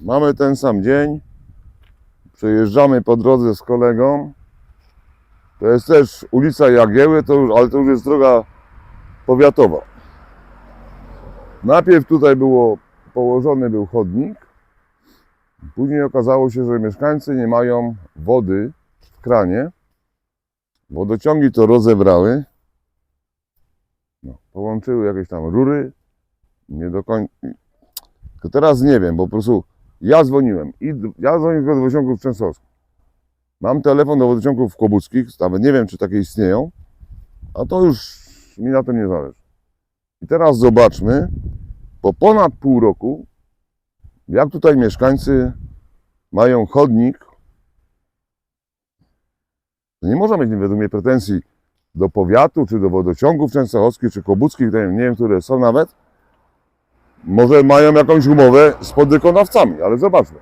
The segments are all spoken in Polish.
Mamy ten sam dzień. Przejeżdżamy po drodze z kolegą. To jest też ulica Jagieły, to już, ale to już jest droga powiatowa. Najpierw tutaj było położony był chodnik. Później okazało się, że mieszkańcy nie mają wody w kranie. Wodociągi to rozebrały. No, połączyły jakieś tam rury. Nie do końca. Teraz nie wiem, bo po prostu ja dzwoniłem. I ja dzwonię do wodociągów częstochowskich. Mam telefon do wodociągów kobuckich, nawet nie wiem, czy takie istnieją. A to już mi na tym nie zależy. I teraz zobaczmy, po ponad pół roku, jak tutaj mieszkańcy mają chodnik. Nie można mieć według mnie pretensji do powiatu, czy do wodociągów częstochowskich, czy kobuckich, nie wiem, nie wiem, które są nawet. Może mają jakąś umowę z podwykonawcami, ale zobaczmy.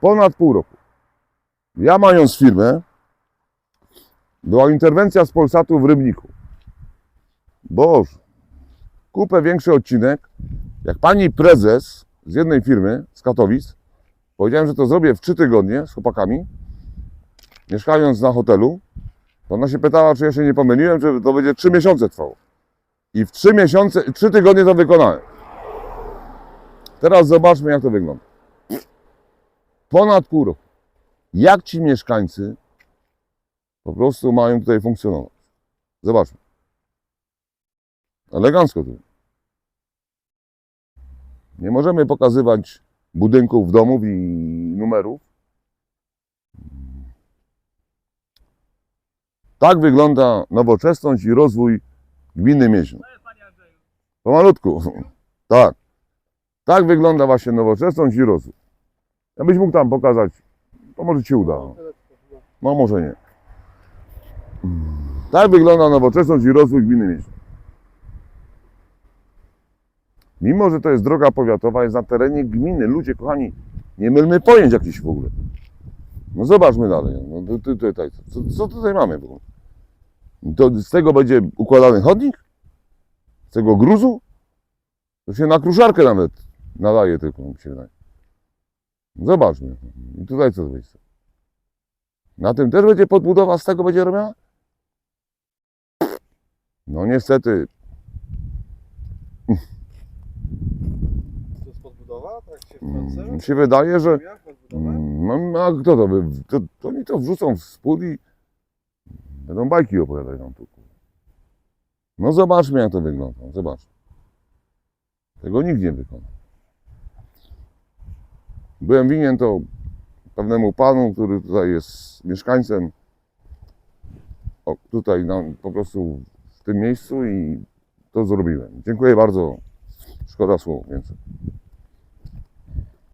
Ponad pół roku. Ja mając firmę, była interwencja z Polsatu w Rybniku. Boże, kupę większy odcinek. Jak pani prezes z jednej firmy, z Katowic, powiedziałem, że to zrobię w trzy tygodnie z chłopakami, mieszkając na hotelu, to ona się pytała, czy ja się nie pomyliłem, że to będzie trzy miesiące trwało. I w trzy miesiące, trzy tygodnie to wykonałem. Teraz zobaczmy, jak to wygląda. Ponad pół roku. Jak ci mieszkańcy po prostu mają tutaj funkcjonować? Zobaczmy. Elegancko tu. Nie możemy pokazywać budynków, domów i numerów. Tak wygląda nowoczesność i rozwój gminy Mieźno. Pomalutku. Tak. Tak wygląda właśnie nowoczesność i rozwój. Ja byś mógł tam pokazać, to może Ci uda. No może nie. Tak wygląda nowoczesność i rozwój gminy Mieźno. Mimo, że to jest droga powiatowa, jest na terenie gminy. Ludzie, kochani, nie mylmy pojęć jakichś w ogóle. No zobaczmy dalej. No, tu- tu- tutaj, co, co tutaj mamy w ogóle? To z tego będzie układany chodnik? Z tego gruzu? To się na kruszarkę nawet nadaje tylko, mi się wydaje. Zobaczmy. I tutaj co będzie? Na tym też będzie podbudowa, z tego będzie robiona? No niestety, To jest podbudowa? Tak się mm, wkręcę? mi się wydaje, że? Mm, No, a kto to by? To, to oni to wrzucą w spód i będą bajki opowiadać nam tu. No zobaczmy jak to wygląda. Zobacz. Tego nikt nie wykona. Byłem winien to pewnemu panu, który tutaj jest mieszkańcem o, tutaj na, po prostu w tym miejscu i to zrobiłem. Dziękuję bardzo. Szkoda słów więcej.